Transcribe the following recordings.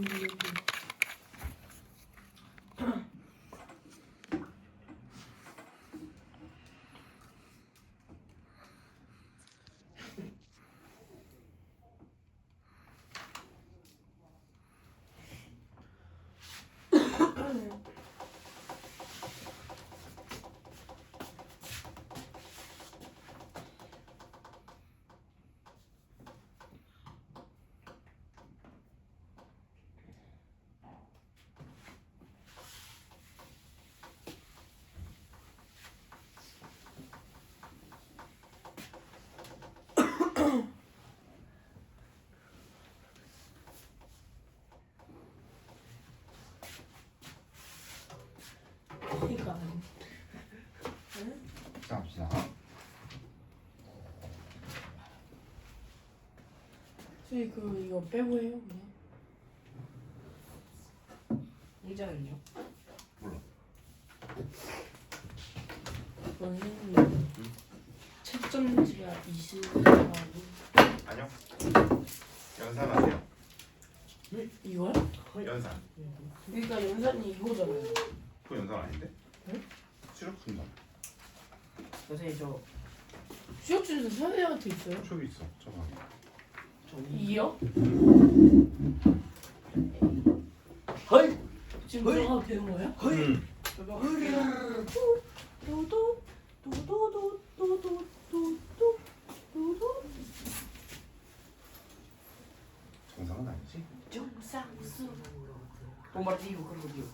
그러니까 시작합시다. 저희 그 이거 빼고 해요 그냥. 의자는요? 몰라. 선생님 채점지가 있으라고 아니요. 연산하세요. 이거요? 연산. 그러니까 연산이 이거잖아요. 그 연산 아닌데? 응? 수력 순산. 선생님 저 중에서 선생님한테 있어요? 저기 있어. 저 방에. 저기 이요? 헐! 지금 헐! 들어가도 되는 거예요? 음. 저거 도도 도도도 도도 도도 도도 정상은 아니지? 정상수 bombardivo 그런 거요.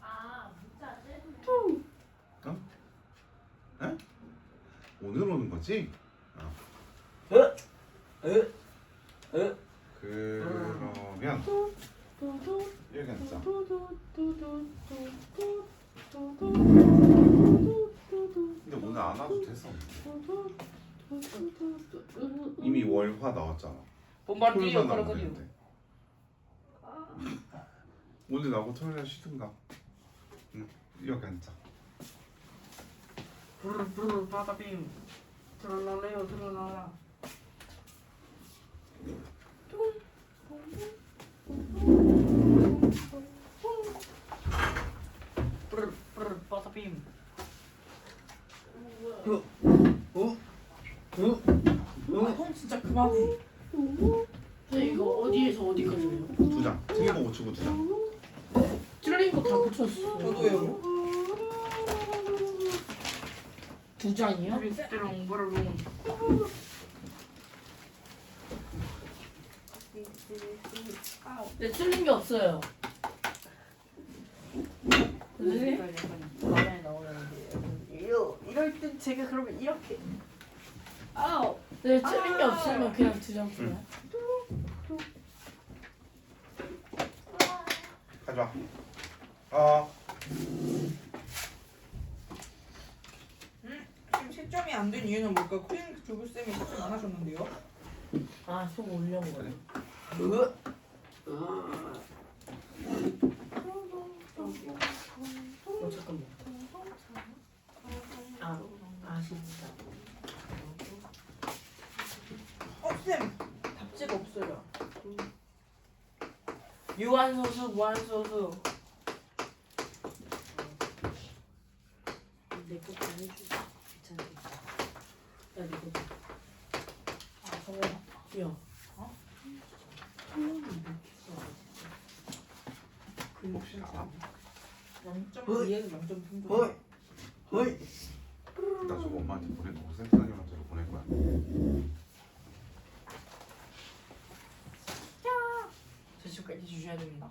아 문자 오늘 오는 거지? 어. 에? 에? 그러면 도도 여기 앉자. 근데 오늘 안 와도 됐어. 이미 월화 나왔잖아. bombardivo 토요일 그런 나오면 거요. 되는데. 오늘 나고 토요일 날 쉬든가. 응. 여기 앉자. 바다빔. 들어랄래요 들어랄라. 브르 브르 바다빔. 형 진짜 그만해 네, 이거 어디에서 어디까지예요? 두 장. 틀린 거 고치고 두 장. 틀린 거 다 고쳤어 저도요. 두 장이요? 네 틀린 게 없어요 선생님? 이러 이럴 땐 제가 그러면 이렇게 아우 네 틀린 게 없으면 그냥 두장 줘요 가져와. 어. 지금 채점이 안 된 이유는 뭘까? 코딩 조교쌤이 채점 안 하셨는데요? 아 속 올려온 거네 어 잠깐만 아 아쉽다 어, 쌤! 답지가 없어요. 유한소수 무한소수 내거 괜 찮겠다 야 이거 아, 저거. 야 어? 소원이 이렇게 써가지고 혹시 알아? 0점 이해는 0점 충분. 헐. 헐나 저거 엄마한테 보내놓고 센터장님한테로 보낼 거야. 저쪽까지 주셔야 됩니다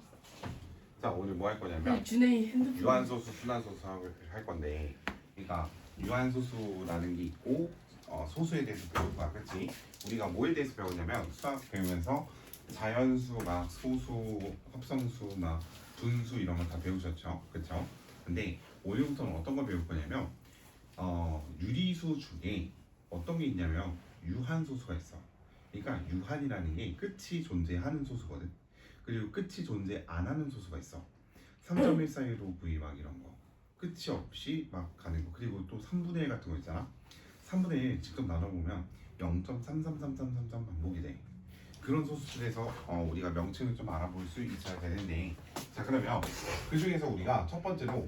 자 오늘 뭐 할 거냐면 준혜이 핸드폰 유한소수, 순환소수 할- 할 건데, 그러니까 유한소수라는 게 있고 어, 소수에 대해서 배울 거야, 그렇지? 우리가 뭐에 대해서 배우냐면 수학 배우면서 자연수, 막 소수, 합성수, 막 분수 이런 거 다 배우셨죠, 그렇죠? 근데 오늘부터는 어떤 걸 배울 거냐면 어, 유리수 중에 어떤 게 있냐면 유한소수가 있어. 그러니까 유한이라는 게 끝이 존재하는 소수거든. 그리고 끝이 존재 안 하는 소수가 있어. 3.1415 V 막 이런 거 끝이 없이 막 가는 거 그리고 또 3분의 1 같은 거 있잖아 3분의 1 직접 나눠보면 0.33333 반복이 돼. 그런 소수들에서 어, 우리가 명칭을 좀 알아볼 수 있어야 되는데 자 그러면 그 중에서 우리가 첫 번째로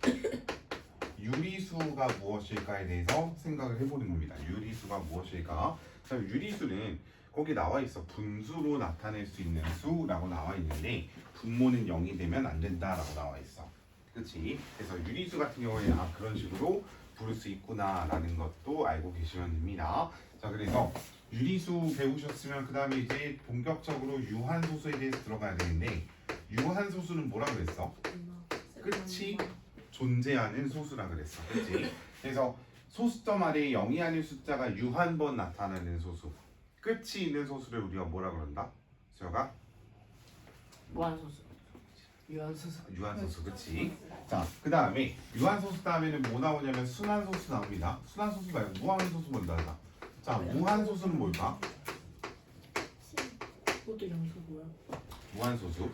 유리수가 무엇일까에 대해서 생각을 해보는 겁니다. 유리수가 무엇일까? 자 유리수는 거기 나와 있어 분수로 나타낼 수 있는 수라고 나와 있는데 분모는 0이 되면 안 된다라고 나와 있어. 그렇지? 그래서 유리수 같은 경우에 아 그런 식으로 부를 수 있구나라는 것도 알고 계시면 됩니다. 자 그래서 유리수 배우셨으면 그 다음에 이제 본격적으로 유한소수에 대해서 들어가야 되는데 유한소수는 뭐라 그랬어? 끝이 존재하는 소수라 그랬어. 그렇지? 그래서 소수점 아래에 0이 아닌 숫자가 유한번 나타나는 소수. 끝이 있는 소수를 우리가 뭐라 그런다? 수혁아? 무한소수. 유한소수. 유한소수 그치? 자, 그 다음에 유한소수 다음에는 뭐 나오냐면 순환소수 나옵니다. 순환소수 말고 무한소수 먼저 하자. 자, 무한소수는 뭘까? 그것도 양수고요. 무한소수.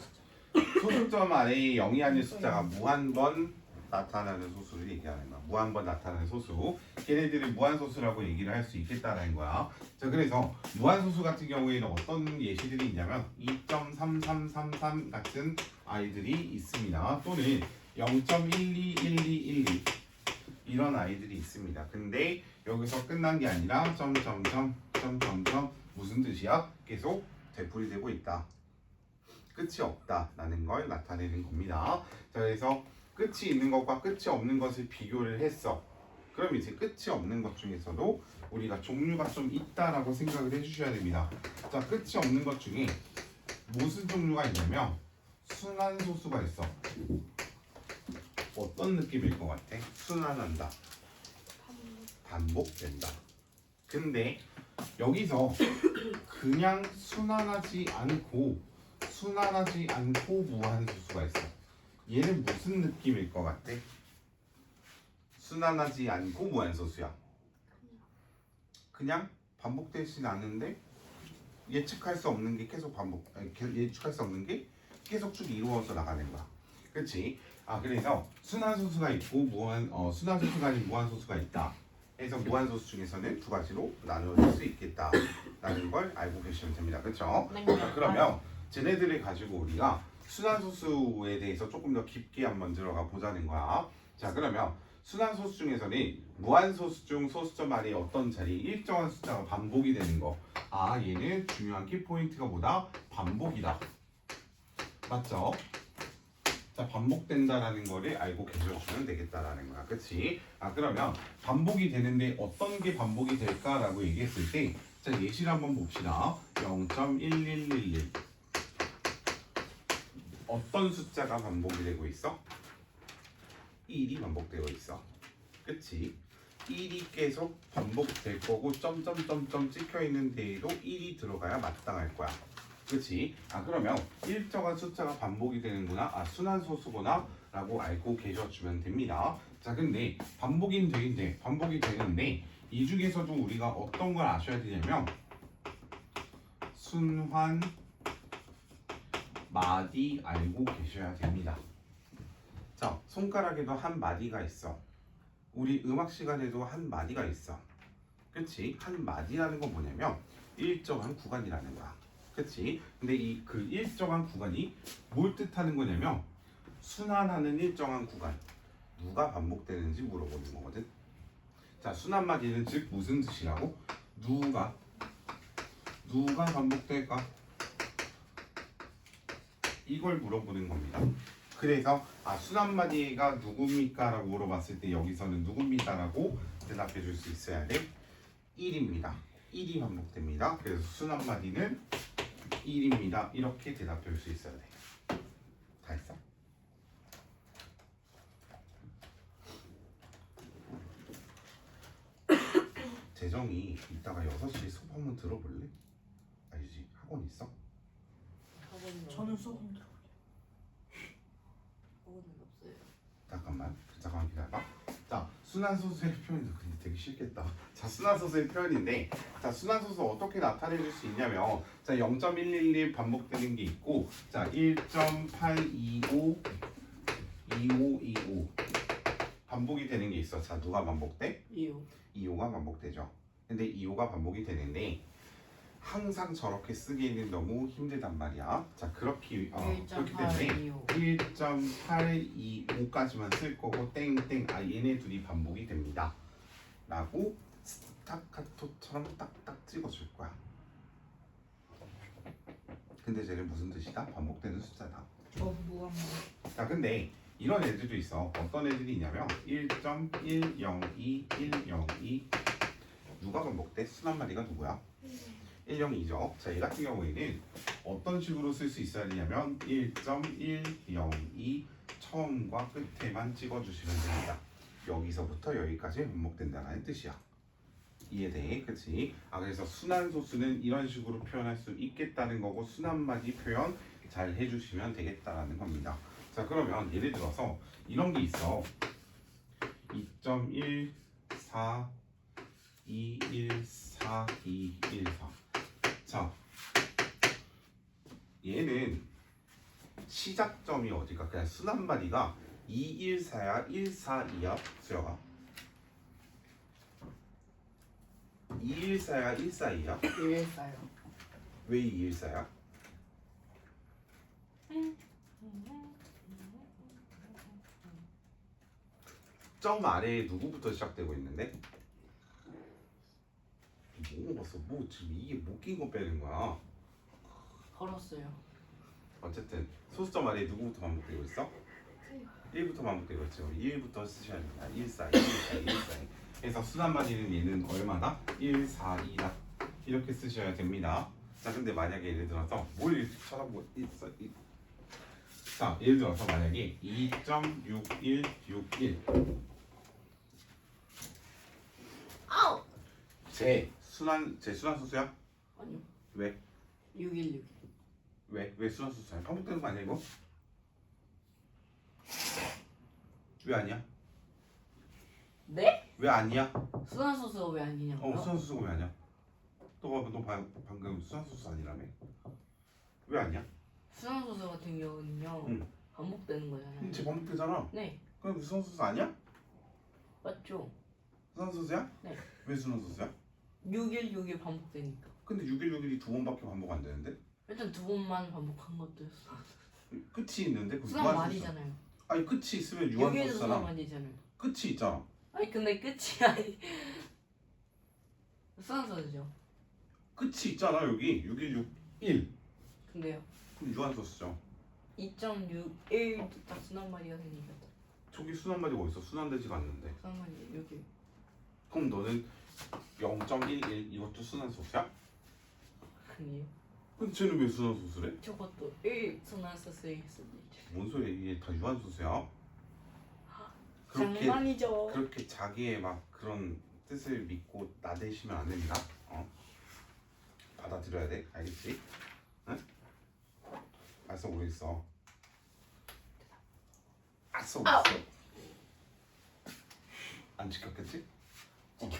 소수점 아래에 0이 아닌 숫자가 무한 번 나타나는 소수를 얘기하는 거야. 무한번 나타나는 소수. 걔네들이 무한소수라고 얘기를 할 수 있겠다라는 거야. 자, 그래서 무한소수 같은 경우에는 어떤 예시들이 있냐면 2.3333 같은 아이들이 있습니다. 또는 0.121212 이런 아이들이 있습니다. 근데 여기서 끝난 게 아니라 점점점 점점점 무슨 뜻이야? 계속 되풀이되고 있다. 끝이 없다라는 걸 나타내는 겁니다. 자, 그래서 끝이 있는 것과 끝이 없는 것을 비교를 했어. 그럼 이제 끝이 없는 것 중에서도 우리가 종류가 좀 있다라고 생각을 해주셔야 됩니다. 자, 끝이 없는 것 중에 무슨 종류가 있냐면 순환소수가 있어. 어떤 느낌일 것 같아? 순환한다. 반복된다. 근데 여기서 그냥 순환하지 않고 순환하지 않고 무한소수가 있어. 얘는 무슨 느낌일 것 같아? 순환하지 않고 무한소수야. 그냥 반복되진 않는데 예측할 수 없는 게 계속 반복, 아니, 예측할 수 없는 게 계속 쭉 이루어져 나가는 거야. 그렇지? 아 그래서 순환소수가 있고 무한 어, 순환소수가 아닌 무한소수가 있다. 그래서 무한소수 중에서는 두 가지로 나누어질 수 있겠다라는 걸 알고 계시면 됩니다. 그렇죠? 네. 자, 그러면 쟤네들을 가지고 우리가 순환소수에 대해서 조금 더 깊게 한번 들어가 보자는 거야. 자 그러면 순환소수 중에서는 무한소수 중 소수점 아래 어떤 자리 일정한 숫자가 반복이 되는 거. 아 얘는 중요한 키포인트가 뭐다? 반복이다. 맞죠? 자 반복된다라는 거를 알고 계셔주면 되겠다라는 거야. 그치? 아 그러면 반복이 되는데 어떤 게 반복이 될까라고 얘기했을 때 자 예시를 한번 봅시다. 0.1111 어떤 숫자가 반복이 되고 있어? 1이 반복되고 있어. 그치? 1이 계속 반복될 거고 점점점점 찍혀 있는 데에도 1이 들어가야 마땅할 거야. 그치? 아 그러면 일정한 숫자가 반복이 되는구나. 아 순환소수구나. 라고 알고 계셔주면 됩니다. 자 근데 반복이 되긴 돼. 반복이 되는데 이 중에서도 우리가 어떤 걸 아셔야 되냐면 순환 마디 알고 계셔야 됩니다. 자, 손가락에도 한 마디가 있어. 우리 음악 시간에도 한 마디가 있어. 그치? 한 마디라는 건 뭐냐면 일정한 구간이라는 거야. 그치? 근데 이 그 일정한 구간이 뭘 뜻하는 거냐면 순환하는 일정한 구간. 누가 반복되는지 물어보는 거거든. 자, 순환 마디는 즉 무슨 뜻이라고? 누가 누가 반복될까? 이걸 물어보는 겁니다. 그래서 아 순한마디가 누굽니까? 라고 물어봤을 때 여기서는 누굽니다라고 대답해 줄 수 있어야 돼. 1입니다. 1이 반복됩니다. 그래서 순한마디는 1입니다. 이렇게 대답해 줄 수 있어야 돼. 다 했어? 재정이 이따가 6시에 수업 한번 들어볼래? 알지? 학원 있어? 저는 수업 힘들어. 그거는 없어요. 잠깐만 잠깐만 기다려봐 자 순환소수의 표현도 근데 되게 싫겠다 자 순환소수의 표현인데 자 순환소수 어떻게 나타내줄 수 있냐면 자 0.111 반복되는 게 있고 자1.825 2525 반복이 되는 게 있어 자 누가 반복돼? 이유. 25가 반복되죠 근데 이 5가 반복이 되는데 항상 저렇게 쓰기에는 너무 힘들단 말이야. 자 그렇게 어, 그렇기 때문에 1.825까지만 쓸 거고 땡땡 아 얘네 둘이 반복이 됩니다. 라고 스타카토처럼 딱딱 찍어줄 거야. 근데 쟤는 무슨 뜻이다? 반복되는 숫자다. 저무한 자 근데 이런 애들도 있어. 어떤 애들이 있냐면 1.102, 102 누가 반복돼? 순한 마리가 누구야? 102죠. 자, 얘 같은 경우에는 어떤 식으로 쓸 수 있어야 되냐면 1.102 처음과 끝에만 찍어주시면 됩니다. 여기서부터 여기까지 반복된다는 뜻이야. 이해돼? 그치? 아 그래서 순한 소수는 이런 식으로 표현할 수 있겠다는 거고 순한 마디 표현 잘 해주시면 되겠다라는 겁니다. 자 그러면 예를 들어서 이런 게 있어. 2.14 214 214 자 얘는 시작점이 어디가 그냥 순한 마디가 214야 142야 수영아 214야 142야 114요. 왜 214야? 점 아래에 누구부터 시작되고 있는데? 뭐 봤어? 뭐 지금 이게 못 낀 거 빼는 거야? 걸었어요. 어쨌든 소수점 아래에 누구부터 반복되고 있어? 1부터 반복되고 있죠. 1부터 쓰셔야 됩니다. 1, 4, 1, 4, 1, 4. 그래서 마디는 얘는 얼마나? 1, 4, 2다. 이렇게 쓰셔야 됩니다. 자, 근데 만약에 예를 들어서 뭘 이렇게 쳐다보고 있어? 이- 자, 예를 들어서 만약에 2.6161 아우! 제 순한 제 순한 수수야? 아니요. 왜? 616. 왜? 왜 순한 수수야? 반복되는 거 아니야 이거? 왜 아니야? 네? 왜 아니야? 순환소수가 왜 아니냐고요? 어 수산수수가 왜 아니야? 너가 너 방- 방금 수산수수 아니라며? 왜 아니야? 순환소수 같은 경우는요. 응. 반복되는 거잖아요. 쟤 반복되잖아. 네. 그럼 수산수수 아니야? 맞죠? 수산수수야? 네. 왜 수산수수야? 6161 반복되니까. 근데 6161이 두 번밖에 반복 안 되는데? 일단 두 번만 반복한 것도 있어. 끝이 있는데 그 유한수수. 말이잖아요. 아니 끝이 있으면 순환 유한수수잖아. 말이잖아요. 끝이 있잖아. 아니 근데 끝이 아니. 순환소수죠. 끝이 있잖아 여기 6161. 근데요. 그럼 유한수수죠. 2.61도 딱 순환 말이가 생기겠다. 저기 순한 말이 어딨어? 순환되지가 않는데. 순환 말이 여기. 그럼 너는 0.11 이것도 순환수수야? 아니에요. 근데 쟤는 왜 순환수수래? 저것도 1 순환소수에 있었지. 뭔 소리야 이게 다 유한수수야? 그렇게 장난이죠. 그렇게 자기의 막 그런 뜻을 믿고 나대시면 안 됩니다. 어? 받아들여야 돼, 알겠지? 응? 알았어 모르겠어. 알았어 모르겠어. 안 지켰겠지? 어.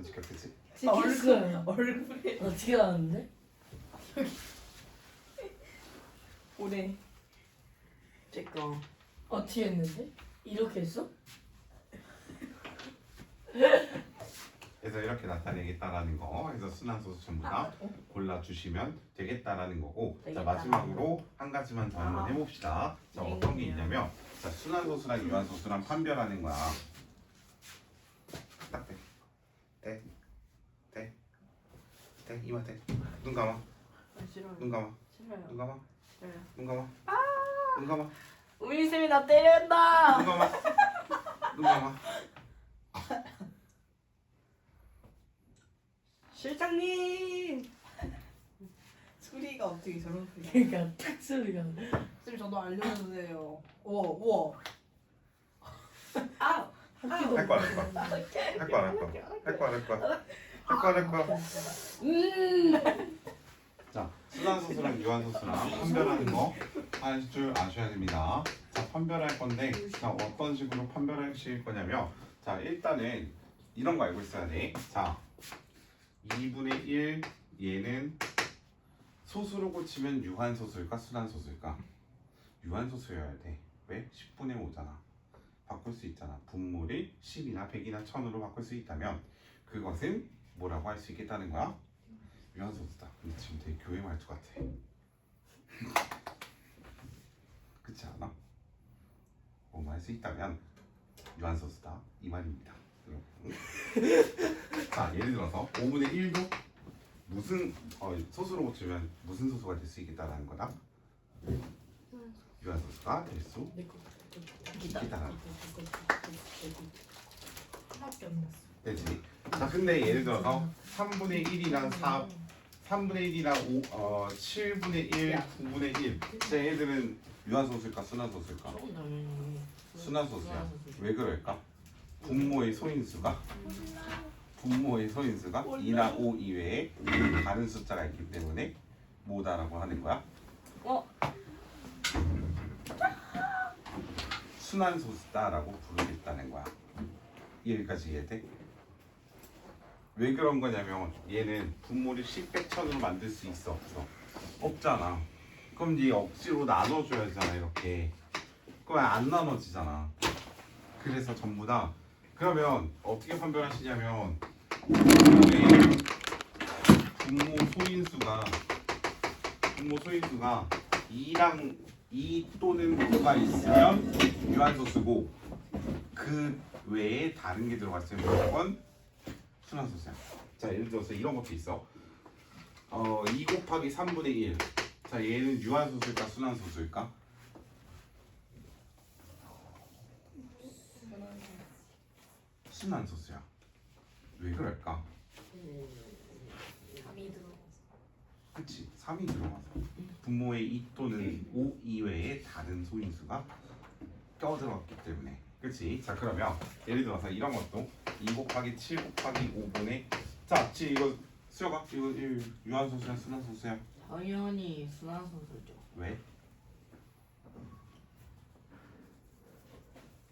안 지켰겠지? 얼굴, 얼굴에. 어떻게 하는데? 오래. 제거 어떻게 했는데? 이렇게 했어? 그래서 이렇게 나타내겠다라는 거. 그래서 순환 소수 전부 다 골라주시면 되겠다라는 거고. 자 되겠다. 마지막으로 한 가지만 더 한번 해봅시다. 자 어떤 게 있냐면, 자 순환 소수랑 유한 소수랑 판별하는 거야. 딱 대, 대, 대, 대 이마 대. 눈 감아, 아, 싫어요. 눈 감아, 싫어요. 눈 감아, 싫어요. 눈 감아, 눈 감아, 우민 쌤이 나 때린다. 눈 감아, 눈 감아. 실장님. 소리가 어떻게 저런 소리? 그러니까 탁 소리가 나. 쌤 저도 알려주세요. 우와 우와. 아. 할 거야, 할 거야, 할 거야, 할 거야, 할 거야, 할 거야, 할 거야, 할 거야. 음. 자, 순환 소수랑 유한 소수랑 판별하는 거 할 줄 아셔야 됩니다. 자, 판별할 건데, 자, 어떤 식으로 판별하실 거냐면, 자, 일단은 이런 거 알고 있어야 돼. 자, 2분의 1 얘는 소수로 고치면 유한 소수일까 순환 소수일까? 유한 소수여야 돼. 왜? 10분의 5잖아. 바꿀 수 있잖아. 분모를 10이나 100이나 1000으로 바꿀 수 있다면 그것은 뭐라고 할 수 있겠다는 거야? 유한소수다. 근데 지금 되게 교회 말투 같아. 그렇지 않아? 뭐만 할수 있다면 유한소수다 이 말입니다. 자 예를 들어서 5분의 1도 무슨 어, 소수로 고치면 무슨 소수가 될 수 있겠다라는 거다. 유한소수가 될수 내거 하나밖에 안 났어. 되지. 자 근데 예를 들어서 3분의 1이랑 4 3분의 1이랑 5, 어, 7분의 1, 9분의 1. 자 얘들은 유한소수일까 당연히 순환소수야. 왜 그럴까? 분모의 소인수가 분모의 소인수가 2나 5 이외에 다른 숫자가 있기 때문에 뭐다라고 하는 거야? 어? 순환소수다라고 부르겠다는 거야. 여기까지 이해돼? 왜 그런 거냐면 얘는 분모를 10백천으로 만들 수 있어 없어? 없잖아. 그럼 네 억지로 나눠줘야잖아 이렇게. 그럼 안 나눠지잖아. 그래서 전부 다 그러면 어떻게 판별하시냐면 분모 소인수가 분모 소인수가 2랑 2 또는 5가 있으면 유한소수고 그 외에 다른 게 들어갔으면 무조건 순환소수야. 자 예를 들어서 이런 것도 있어. 어, 2 곱하기 3분의 1. 자 얘는 유한소수일까 순환소수일까? 순환소수야. 왜 그럴까? 3이 들어가서. 그치 3이 들어가서 분모의 2 또는 5 이외에 다른 소인수가 껴들어갔기 때문에. 그치? 자 그러면 예를 들어서 이런 것도 2 곱하기 7 곱하기 5분의 자 지금 이거 수혁아 이거 이 유한소수야 순환소수야? 당연히 순환소수죠. 왜?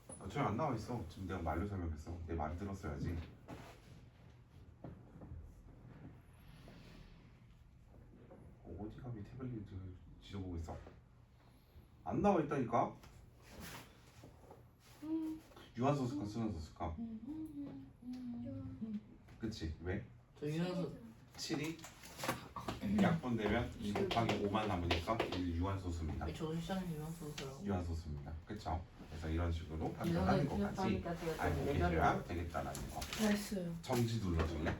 아, 저기 안 나와 있어. 지금 내가 말로 설명했어. 내 말 들었어야지 어, 어디가 왜 태블릿 지져보고 있어 안 나와 있다니까 유한소수가 순환소수가 그치 왜? 저 유한소 7이 약분 되면 2 곱하기 5만 남으니까 이 유한 소수입니다 저 시장님 유한소수라고. 유한 소수입니다. 그렇죠? 그래서 이런 식으로 판단하는 것까지 알고 좀 계셔야. 되겠다라는 거. 됐어요. 정지 눌러줄래?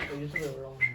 유튜브에 올라오나요?